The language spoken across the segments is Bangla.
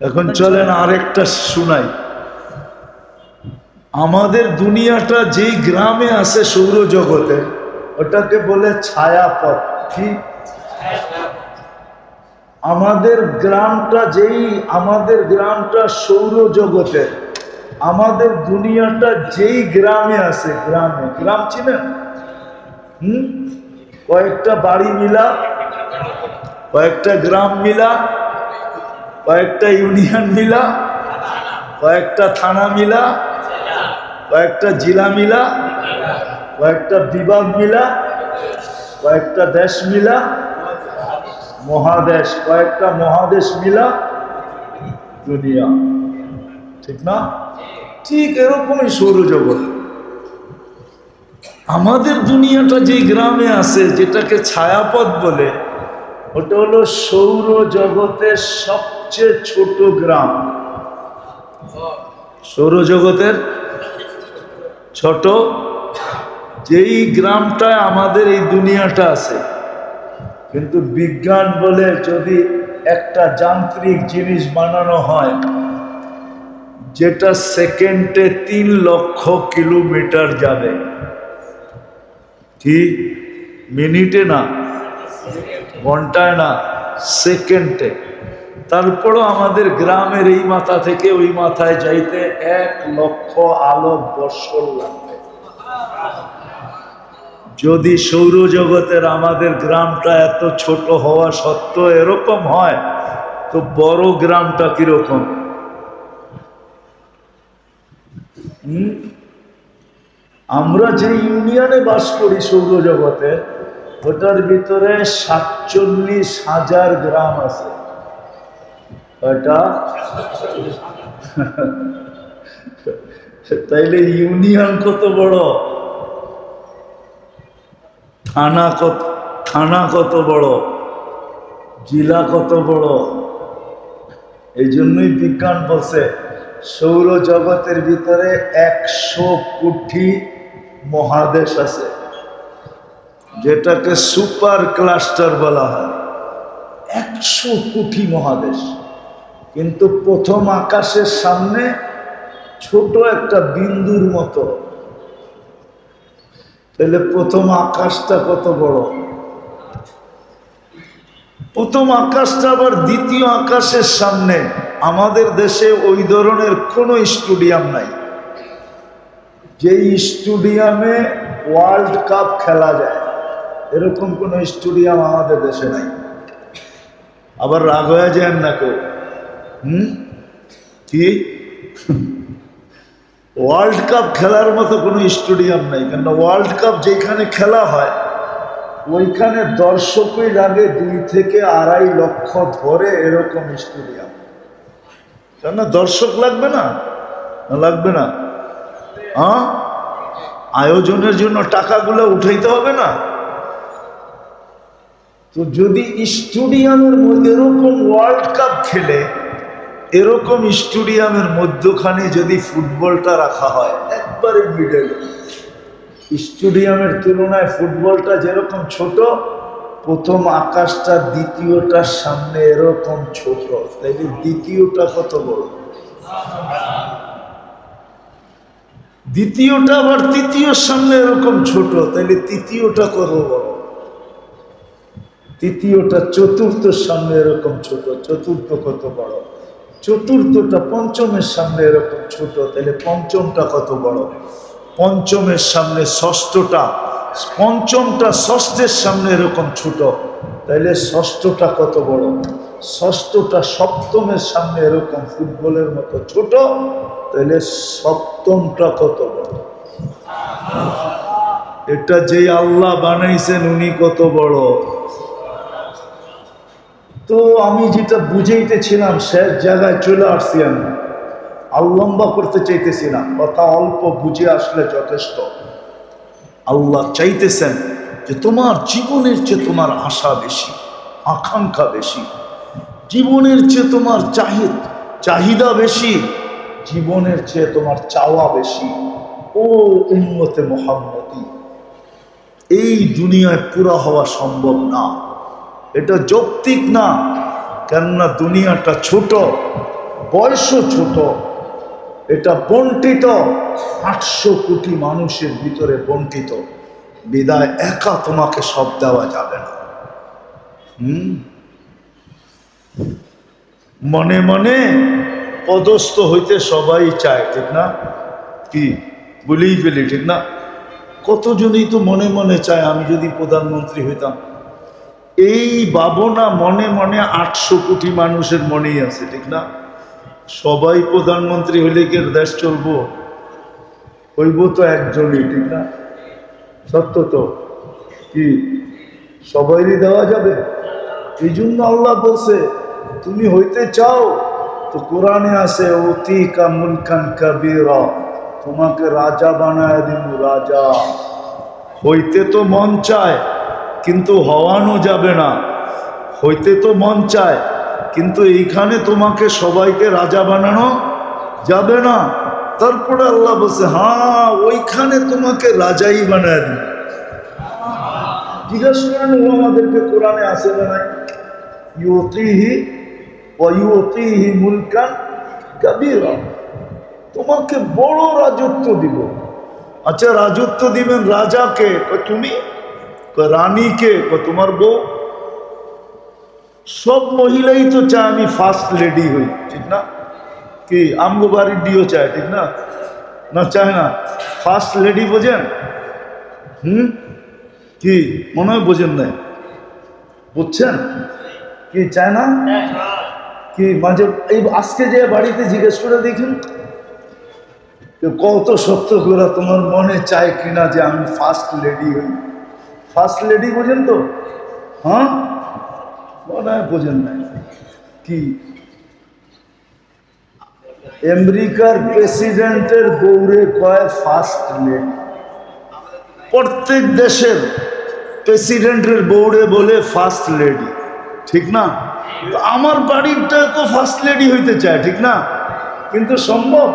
এখন চলেন আরেকটা শুনাই। আমাদের দুনিয়াটা যেই গ্রামে আছে সৌরজগতে, ওটাকে বলে ছায়াপথ। কি? আমাদের গ্রামটা যেই, আমাদের গ্রামটা সৌরজগতে, আমাদের দুনিয়াটা যেই গ্রামে আছে, গ্রামে। গ্রাম চিনেন? কয়েকটা বাড়ি মিলা, কয়েকটা গ্রাম মিলা কয়েকটা ইউনিয়ন মিলা, কয়েকটা থানা মিলা, কয়েকটা জেলা মিলা, কয়েকটা বিভাগ মিলা, কয়েকটা দেশ মিলা, মহাদেশ, কয়েকটা মহাদেশ মিলা, দুনিয়া। ঠিক না? ঠিক এরকমই সৌরজগৎ। আমাদের দুনিয়াটা যে গ্রামে আছে, যেটাকে ছায়াপথ বলে ওটা হলো সৌর জগতের সবচেয়ে ছোট গ্রাম। সৌরজগতের ছোট, যেই গ্রামটায় আমাদের এই দুনিয়াটা আছে। কিন্তু বিজ্ঞান বলে যদি একটা যান্ত্রিক জিনিস বানানো হয়, যেটা সেকেন্ডে তিন লক্ষ কিলোমিটার যাবে। কি? মিনিটে না। ঘন্টায় না, সেকেন্ডে। তারপরও আমাদের গ্রামের এই মাথা থেকে ওই মাথায় যাইতে এক লক্ষ আলোক বৎসর লাগবে। যদি সৌরজগতের আমাদের গ্রামটা এত ছোট হওয়া সত্ত্বেও এরকম হয়, তো বড় গ্রামটা কীরকম? আমরা যে ইউনিয়নে বাস করি সৌরজগতে ওটার ভিতরে সাতচল্লিশ হাজার গ্রাম আছে। ওটা তাইলে ইউনিয়ন কত বড়? থানা কত থানা কত বড়? জেলা কত বড়? এই জন্যই বিজ্ঞান বলছে, সৌরজগতের ভিতরে একশো কোটি মহাদেশ আছে। যেটাকে সুপার ক্লাস্টার বলা হয়। একশো কোটি মহাদেশ। কিন্তু প্রথম আকাশের সামনে ছোট একটা বিন্দুর মতো। তাহলে প্রথম আকাশটা কত বড়? প্রথম আকাশটা আবার দ্বিতীয় আকাশের সামনে। আমাদের দেশে ওই ধরনের কোনো স্টুডিয়াম নাই। যেই স্টুডিয়ামে ওয়ার্ল্ড কাপ খেলা যায়। এরকম কোনো স্টেডিয়াম আমাদের দেশে নাই। আবার রাগ হয়ে যায় না কেউ হুম? কি? ওয়ার্ল্ড কাপ খেলার মতো কোনো স্টেডিয়াম নাই কেন ওয়ার্ল্ড কাপ যেখানে খেলা হয়, ওইখানে দর্শকই লাগে দুই থেকে আড়াই লক্ষ ধরে এরকম স্টেডিয়াম। কেন দর্শক লাগবে না? লাগবে না। হ্যাঁ আয়োজনের জন্য টাকাগুলো উঠাইতে হবে না? তো যদি স্টুডিয়ামের মধ্যে এরকম ওয়ার্ল্ড কাপ খেলে, এরকম স্টুডিয়ামের মধ্যখানে যদি ফুটবলটা রাখা হয়, একবারে মিডল স্টুডিয়ামের তুলনায় ফুটবলটা যেরকম ছোট, প্রথম আকাশটা, দ্বিতীয়টার সামনে এরকম ছোট। তাইলে দ্বিতীয়টা কত বড়? দ্বিতীয়টা আবার তৃতীয়র সামনে এরকম ছোট, তাইলে তৃতীয়টা কত বড়? তৃতীয়টা চতুর্থর সামনে এরকম ছোট, চতুর্থ কত বড়? চতুর্থটা পঞ্চমের সামনে এরকম ছোট, তাহলে পঞ্চমটা কত বড়? পঞ্চমের সামনে ষষ্ঠটা, পঞ্চমটা ষষ্ঠের সামনে এরকম ছোট তাইলে ষষ্ঠটা কত বড়? ষষ্ঠটা সপ্তমের সামনে এরকম ফুটবলের মতো ছোট তাইলে সপ্তমটা কত বড়? এটা যেই আল্লাহ বানাইছেন, উনি কত বড়? তো আমি যেটা বুঝাইতেছিলাম, শেষ জায়গায় চলে আসছি আমি। আল্লম্বা করতে চাইতেছিলাম কথা অল্প বুঝে আসলে যথেষ্ট। আল্লাহ চাইতেছেন যে তোমার জীবনের চেয়ে তোমার আশা বেশি, আকাঙ্ক্ষা বেশি। জীবনের চেয়ে তোমার চাহিদ চাহিদা বেশি, জীবনের চেয়ে তোমার চাওয়া বেশি। ও উন্নতে মোহাম্মতি এই দুনিয়ায় পুরা হওয়া সম্ভব না। এটা যৌক্তিক না, কেননা দুনিয়াটা ছোট, বয়সও ছোট। এটা বন্টিত, আটশো কোটি মানুষের ভিতরে বন্টিত। বিদায় একা তোমাকে সব দেওয়া যাবে না। হুম? মনে মনে পদস্থ হইতে সবাই চায়, ঠিক না? কি? বলেই ফেলি, ঠিক না? কতজনই তো মনে মনে চায়, আমি যদি প্রধানমন্ত্রী হইতাম। এই ভাবনা মনে মনে আটশো কোটি মানুষের মনেই আছে, ঠিক না? সবাই প্রধানমন্ত্রী হইলে কি দেশ চলবো? হইব তো একজনই, ঠিক না? সত্য তো। কি? সবাইরই দেওয়া যাবে? এই জন্য আল্লাহ বলছে, তুমি হইতে চাও তো কোরআনে আছে, অতি কামুল খান কাবিরা তোমাকে রাজা বানায় দিব রাজা হইতে তো মন চায় কিন্তু হওয়ানো যাবে না। হইতে তো মন চায়, কিন্তু এইখানে তোমাকে সবাইকে রাজা বানানো যাবে না। তারপরে আল্লাহ বলছে হ্যাঁ ওইখানে তোমাকে রাজাই বানায় দিবে। জিজ্ঞাসা করেন, ও আমাদেরকে কোরআনে আসে না নাই? ইউতিহি ওয়ুতিহি মুলকান কাবীরা। তোমাকে বড় রাজত্ব দিব। আচ্ছা রাজত্ব দিবেন রাজাকে? তুমি? রানীকে কয় তোমার বউ? সব মহিলাই তো চায় আমি ফার্স্ট লেডি হই, ঠিক না? কি, আমগো ডিও চায়, ঠিক না? না, চায় না। ফার্স্ট লেডি বোঝেন? হুম? কি, মনে হয় বোঝেন নাই। বুঝছেন? কি, চায় না? কি, মাঝে, এই আজকে যে বাড়িতে জিজ্ঞেস করে দেখুন। কত সত্য করে তোমার মনে চায় কিনা যে আমি ফার্স্ট লেডি হই? ফার্স্ট লেডি বোঝেন তো? হ্যাঁ? মনে বোঝেন নাই। কি? আমেরিকার প্রেসিডেন্টের গৌরে কয় ফার্স্ট লেডি প্রত্যেক দেশের প্রেসিডেন্টের বৌড়ে বলে ফার্স্ট লেডি ঠিক না? আমার বাড়িটা তো ফার্স্ট লেডি হইতে চায়, ঠিক না? কিন্তু সম্ভব?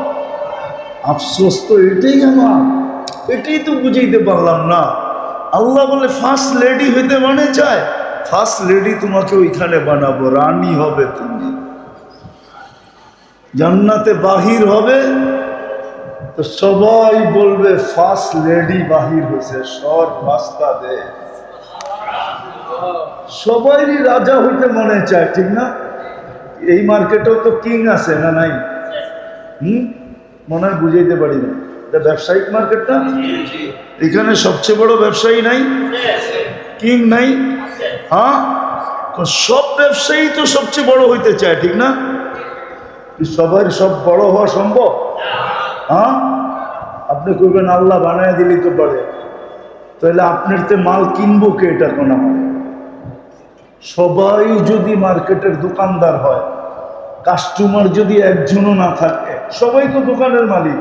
আফসোস তো এটাই আমার। এটাই তো বুঝাইতে পারলাম না। আল্লাহ বলে ফার্স্ট লেডি হইতে মানে চায়? ফার্স্ট লেডি তোমাকে ওইখানে বানাবো, রানী হবে তুমি। জান্নাতে বাহির হবে। তো সবাই বলবে ফার্স্ট লেডি বাহির হয়েছে সর রাস্তা দে। সবাইরই রাজা হইতে মনে চায়, ঠিক না? এই মার্কেটেও তো কিং আছে না নাই? হুম? মনে হয় বুঝাইতে পারি না। এটা ব্যবসায়িক মার্কেটটা? এখানে সবচেয়ে বড় ব্যবসায়ী নাই? কিং নাই? হ্যাঁ? সব ব্যবসায়ী তো সবচেয়ে বড় হইতে চায় ঠিক না? সবার সব বড় হওয়া সম্ভব? হ্যাঁ? আপনি কইবেন আল্লাহ বানায় দিলেই তো পারে। তাহলে আপনার তে মাল কিনবো কে এটা কোন সবাই যদি মার্কেটের দোকানদার হয় কাস্টমার যদি একজনও না থাকে সবাই তো দোকানের মালিক।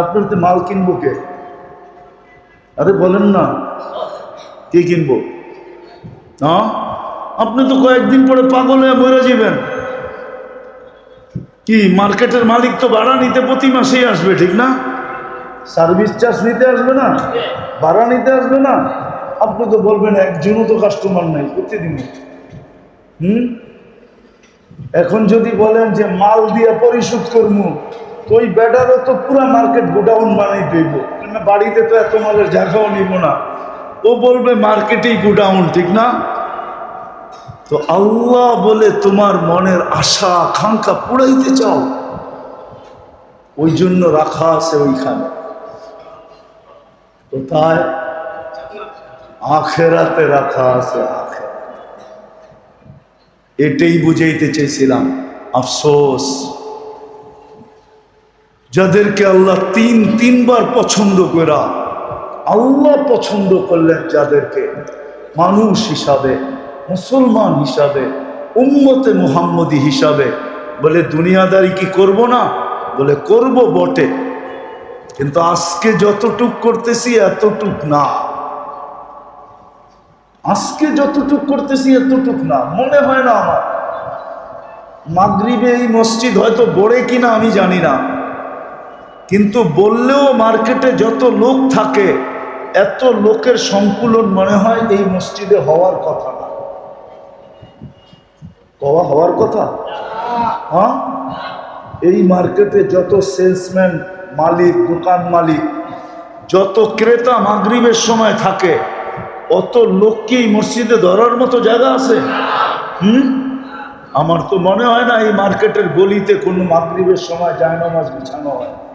আপনার তে মাল কিনবো কে? আরে বলেন না, কে কিনবো? হ্যাঁ আপনি তো কয়েকদিন পরে পাগল হয়ে মরে যাবেন। কি, মার্কেটের মালিক তো ভাড়া নিতে প্রতি মাসেই আসবে, ঠিক না? সার্ভিস চার্জ নিতে আসবে না? ভাড়া নিতে আসবে না? আপনি তো বলবেন একজনও তো কাস্টমার নাই প্রতিদিন হুম? এখন যদি বলেন যে মাল দিয়ে পরিশোধ করব তো ওই ব্যাটারও তো পুরা মার্কেট গোডাউন বানাই দেব বাড়িতে তো এত মালের জায়গাও নিব না। ও বলবে মার্কেটেই গোডাউন ঠিক না? তো আল্লাহ বলে, তোমার মনের আশা, আকাঙ্ক্ষা পুড়াইতে চাও। ওই জন্য রাখা আছে ওইখানে। কোথায় আখেরাতে রাখা আছে এটাই বুঝাইতে চেয়েছিলাম। আফসোস। যাদেরকে আল্লাহ তিন, তিনবার পছন্দ করা আল্লাহ পছন্দ করলেন যাদেরকে মানুষ হিসাবে, মুসলমান হিসাবে, উম্মতে মুহাম্মদী হিসাবে, বলে দুনিয়াদারি কি করব না? বলে করব বটে। কিন্তু আজকে যতটুক করতেছি এতটুক না। আজকে যতটুক করতেছি এতটুক না। মনে হয় না আমার। মাগরিবে এই মসজিদ হয়তো বড়ে কিনা আমি জানি না। কিন্তু বললেও মার্কেটে যত লোক থাকে, এত লোকের সংকুলন মনে হয় এই মসজিদে হওয়ার কথা না। কওয়া হওয়ার কথা? হ্যাঁ? এই মার্কেটে যত সেলসম্যান মালিক, দোকান মালিক, যত ক্রেতা মাগরিবের সময় থাকে, অত লোক কি এই মসজিদে ধরার মতো জায়গা আছে? হুম? আমার তো মনে হয় না এই মার্কেটের গলিতে কোনো মাগরিবের সময় জায়নামাজ বিছানো হয়।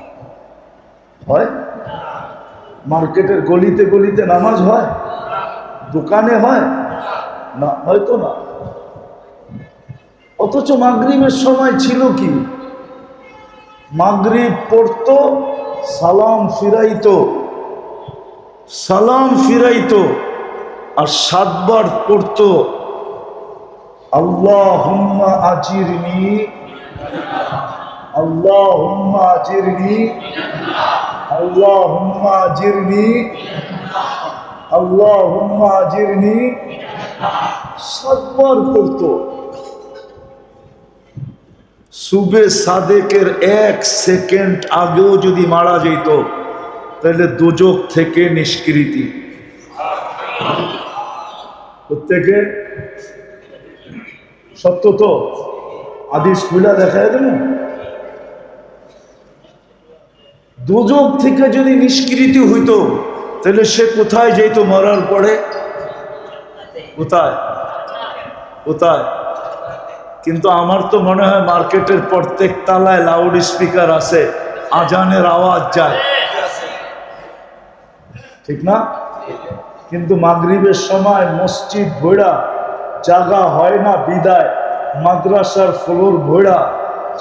হয়? মার্কেটের গলিতে গলিতে নামাজ হয়? দোকানে হয়? না, হয়তো না। অথচ মাগরিবের সময় ছিল কি? মাগরিব পড়তো, সালাম ফিরাইতো সালাম ফিরাইতো, আর সাতবার পড়তো আল্লাহ হুম্মা আজিরনি আল্লাহ হুম্মা আজিরনি আজিরনি আল্লাহ হুম্মা আজিরনি সাতবার পড়তো সুবে সাদেকের এক সেকেন্ড আগেও যদি মারা যেত, তাহলে দুজক থেকে নিষ্কৃতি। প্রত্যেকে? সত্য তো? আদি স্কুলা দেখা দেব দুজক থেকে যদি নিষ্কৃতি হইতো, তাহলে সে কোথায় যেত মরার পরে? কোথায়? কোথায়? কিন্তু আমার তো মনে হয় মার্কেটের প্রত্যেক তালায় লাউড স্পিকার আছে, আজানের আওয়াজ যায়। ঠিক না? কিন্তু মাগরিবের সময় মসজিদ ভৈরা জাগা হয় না বিদায়। মাদ্রাসার ফ্লোর ভৈরা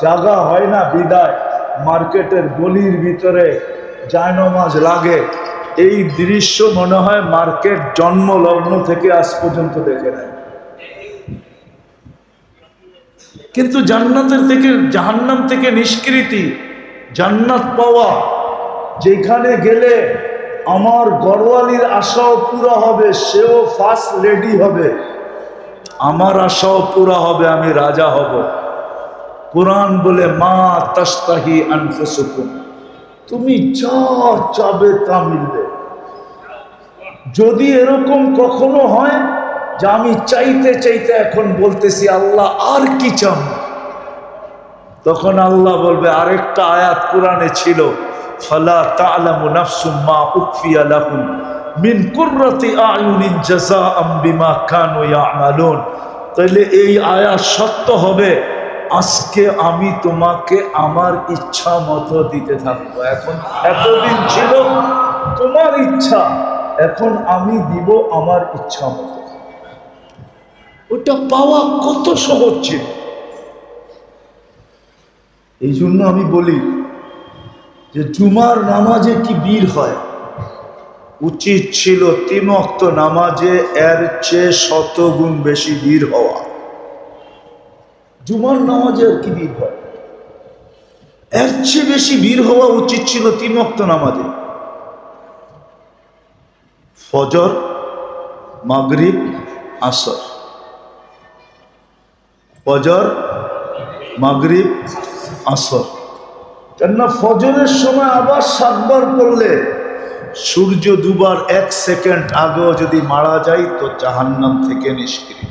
জাগা হয় না বিদায়। মার্কেটের গলির ভিতরে জায়নমাজ লাগে। এই দৃশ্য মনে হয় মার্কেট জন্ম লগ্ন থেকে আজ পর্যন্ত দেখে নেয় কিন্তু জান্নাতের থেকে, জাহান্নাম থেকে নিষ্কৃতি, জান্নাত পাওয়া, যেখানে গেলে আমার গড়ওয়ালির আশাও পুরা হবে, সেও ফার্স্ট রেডি হবে। আমার আশাও পুরা হবে, আমি রাজা হব। কোরআন বলে, মা তাস্তাহি আনফুসুকুম। তুমি যা চাবে তা মিলবে। যদি এরকম কখনো হয় যে আমি চাইতে চাইতে এখন বলতেছি, আল্লাহ আর কি চান তখন আল্লাহ বলবে, আরেকটা আয়াত কোরআনে ছিল, ফালা তা'লামু নাফসুম মা উখফিয়া লাহুম মিন কুররাতি আয়ুনিন জাযাআম বিমা কানু ইয়ামালুন। তাহলে এই আয়াত সত্য হবে। আজকে আমি তোমাকে আমার ইচ্ছা মতো দিতে থাকব। এখন এতদিন ছিল তোমার ইচ্ছা, এখন আমি দিব আমার ইচ্ছা মতো। ওটা পাওয়া কত সহজ ছিল। এই জন্য আমি বলি যে জুমার নামাজে কি বীর হয়? উচিত ছিল তিমক্ত নামাজে এর চেয়ে শত গুণ বেশি বীর হওয়া। জুমার নামাজে আর কি বীর হয়? এর চেয়ে বেশি বীর হওয়া উচিত ছিল তিমক্ত নামাজে। ফজর, মাগরিব, আসর। ফজর, মাগরিব, আসর। কেননা ফজরের সময় আবার সাতবার পড়লে সূর্য দুবার এক সেকেন্ড আগেও যদি মারা যায় তো জাহান্নাম থেকে নিষ্কৃতি